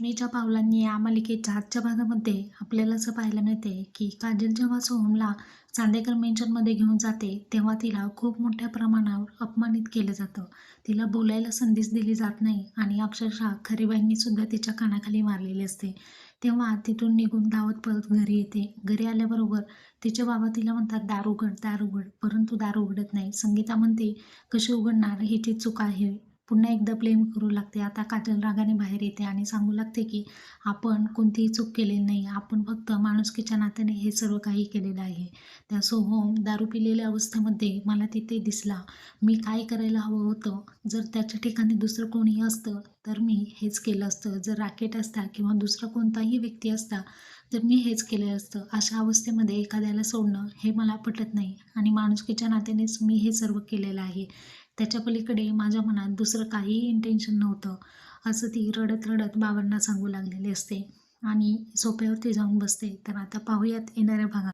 मी पावलांनी या मालिकेच्या आजच्या भागामध्ये आपल्याला असं पाहायला मिळते की काजल जेव्हा सोहमला चांदेकर मेन्शनमध्ये घेऊन जाते तेव्हा तिला खूप मोठ्या प्रमाणावर अपमानित केलं जातं. तिला बोलायला संधीच दिली जात नाही आणि अक्षरशः खरीबाईंनी सुद्धा तिच्या कानाखाली मारलेली असते. तेव्हा तिथून निघून धावत पळत घरी येते. घरी आल्याबरोबर तिचे बाबा तिला म्हणतात दार उघड दार उघड. परंतु दार उघडत नाही. संगीता म्हणते कशी उघडणार? हिची चूक आहे. पुन्हा एकदा ब्लेम करू लागते. आता काजल रागाने बाहेर येते आणि सांगू लागते की आपण कोणतीही चूक केलेली नाही. आपण फक्त माणुसकीच्या नात्याने हे सर्व काही केलेलं आहे. त्या सोहम दारू पिलेल्या अवस्थेमध्ये मला तिथे दिसला. मी काय करायला हवं होतं? जर त्याच्या ठिकाणी दुसरं कोणीही असतं तर मी हेच केलं असतं. जर राकेट असता किंवा दुसरा कोणताही व्यक्ती असता तर मी हेच केलं असतं. अशा अवस्थेमध्ये एखाद्याला सोडणं हे मला पटत नाही आणि माणुसकीच्या नात्यानेच मी हे सर्व केलेलं आहे. त्याच्या पलीकडे माझ्या मनात दुसरं काहीही इंटेन्शन नव्हतं. असं ती रडत रडत बाबांना सांगू लागलेली असते. आणि सोप्यावरती जाऊन बसते. तर आता पाहूयात येणाऱ्या भागात.